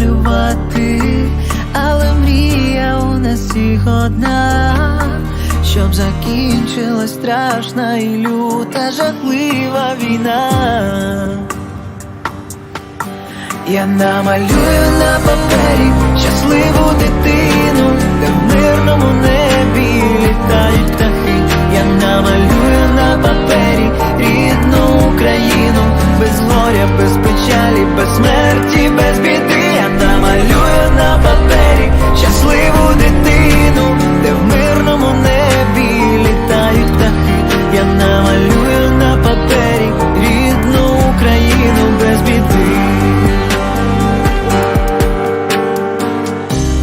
намалювати, але мрія у нас всіх одна. Щоб закінчилась страшна і люта жахлива війна. Я намалюю на папері щасливу дитину, де в мирному небі літають птахи. Я намалюю на папері рідну Україну, без горя, без печалі, без смерті,